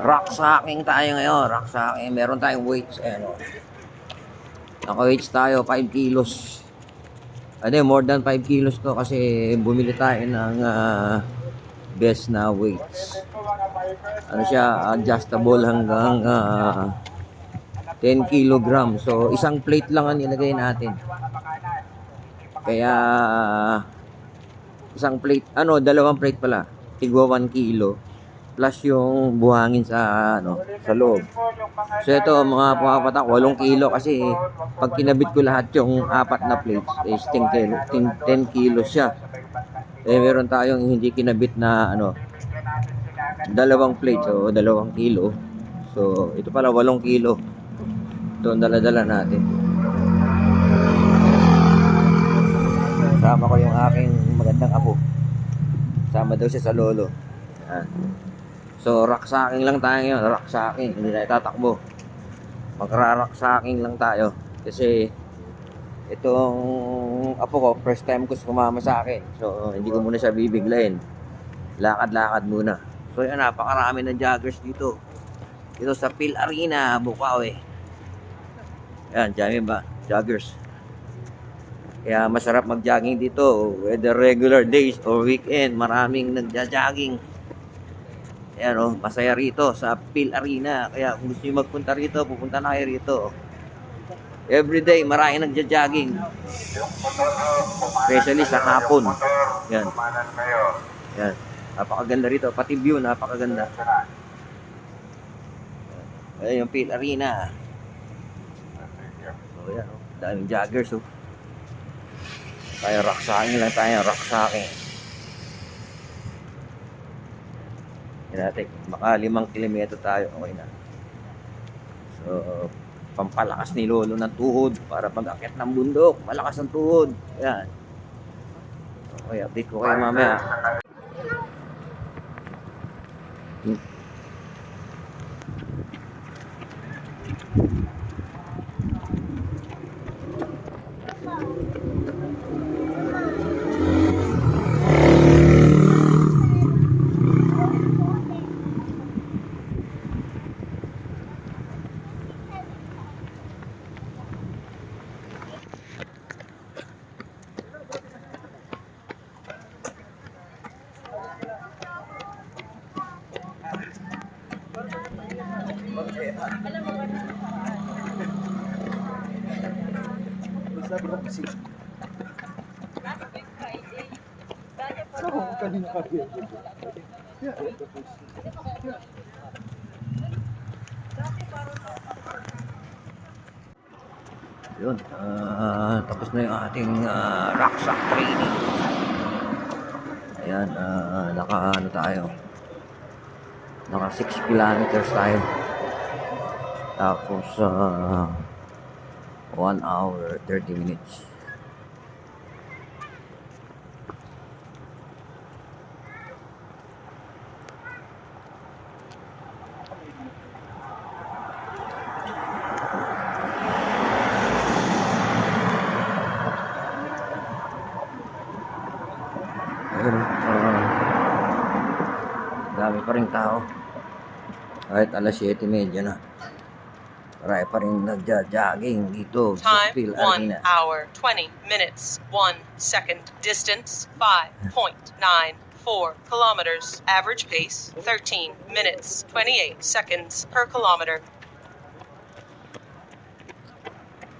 rock sacking tayo ngayon. Rock sacking. Meron tayong weights. Ayan o. Naka-weights tayo. 5 kilos. Ano more than 5 kilos to kasi bumili tayo ng ah, best na weights. Ano siya, adjustable hanggang ah, 10 kilogram. So, isang plate lang ang nilagay natin. Kaya, isang plate, ano, dalawang plate pala. Tigwa 1 kilo. Plus yung buhangin sa, ano, sa loob. So, ito, mga pumapatak, 8 kilo kasi pag kinabit ko lahat yung apat na plates, is 10 kilo, 10, 10 kilo siya. Eh, meron tayong hindi kinabit na, ano, dalawang plates, o dalawang kilo. So, ito pala, 8 kilo. Ito ang daladala natin. Kasama ko yung aking magandang apo. Sama daw siya sa lolo. Yan. So, raksacking lang tayo ngayon. Raksacking. Hindi na itatakbo. Magra-raksacking lang tayo. Kasi, itong apo ko, first time ko sumama sa akin. So, hindi ko muna siya bibiglayin. Lakad-lakad muna. So, yan, napakarami ng joggers dito. Dito sa Phil Arena, Bukawi. Yan, dami ba? Joggers. Kaya masarap mag-jogging dito. Whether regular days or weekend, maraming nagja-jogging. Ayan o, masaya rito sa Phil Arena. Kaya kung gusto nyo magpunta rito, pupunta na kayo rito. Every day, maraming nagja-jogging. Especially sa hapon. Yan. Yan. Napakaganda rito. Pati view, napakaganda. Ayan yung Phil Arena. So, yan o. Daming joggers o. Tayo raksaking lang tayo, raksaking. Natin, baka limang kilometro tayo, okay na. So, pampalakas ni Lolo ng tuhod para pag akit ng bundok, malakas ang tuhod. Yan. Okay, update ko kayo mamaya. Hmm. Yun, ah, tapos na yung ating uh, rucksack training. Ayan, ah, naka ano tayo. Naka 6 kilometers tayo. Tapos, ah, 1 hour, 30 minutes. Ah, dami pa rin tao. Kahit alas 7.30 na. Marami pa rin nagja-jogging dito sa Time Phil 1 Arena. hour 20 minutes 1 second. Distance 5.94 kilometers. Average pace 13 minutes 28 seconds per kilometer.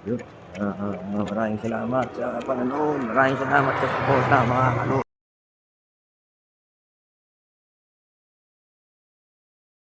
Yun. Ah, ah, ah, maraming salamat sa panonood. Maraming salamat sa suporta mga kalo.